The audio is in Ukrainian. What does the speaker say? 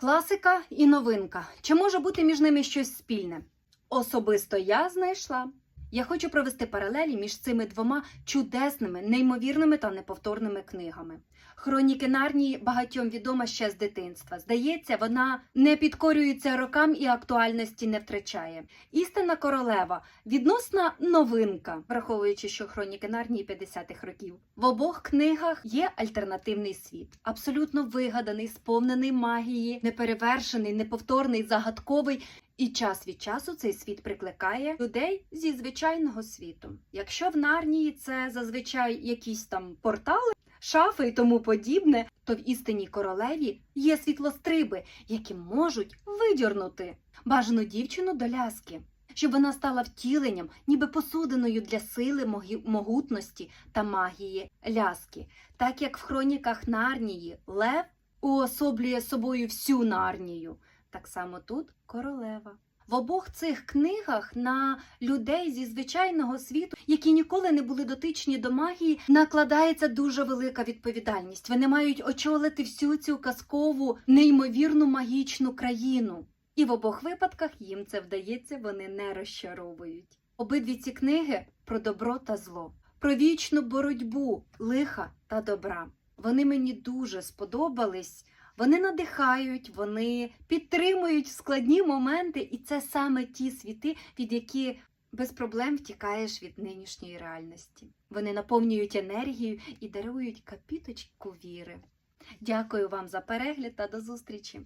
Класика і новинка. Чи може бути між ними щось спільне? Особисто я знайшла. Я хочу провести паралелі між цими двома чудесними, неймовірними та неповторними книгами. Хроніки Нарнії багатьом відома ще з дитинства. Здається, вона не підкорюється рокам і актуальності не втрачає. Істинна королева відносна новинка, враховуючи, що хроніки Нарнії 50-х років. В обох книгах є альтернативний світ, абсолютно вигаданий, сповнений магії, неперевершений, неповторний, загадковий. І час від часу цей світ прикликає людей зі звичайного світу. Якщо в Нарнії це зазвичай якісь там портали, шафи і тому подібне, то в істинній королеві є світлостриби, які можуть видірнути бажану дівчину до ляски, щоб вона стала втіленням, ніби посудиною для сили, могутності та магії ляски. Так як в хроніках Нарнії Лев уособлює собою всю Нарнію, так само тут королева. В обох цих книгах на людей зі звичайного світу, які ніколи не були дотичні до магії, накладається дуже велика відповідальність. Вони мають очолити всю цю казкову, неймовірну магічну країну. І в обох випадках їм це вдається, вони не розчаровують. Обидві ці книги про добро та зло, про вічну боротьбу лиха та добра. Вони мені дуже сподобались. Вони надихають, вони підтримують складні моменти, і це саме ті світи, від які без проблем втікаєш від нинішньої реальності. Вони наповнюють енергію і дарують капіточку віри. Дякую вам за перегляд та до зустрічі!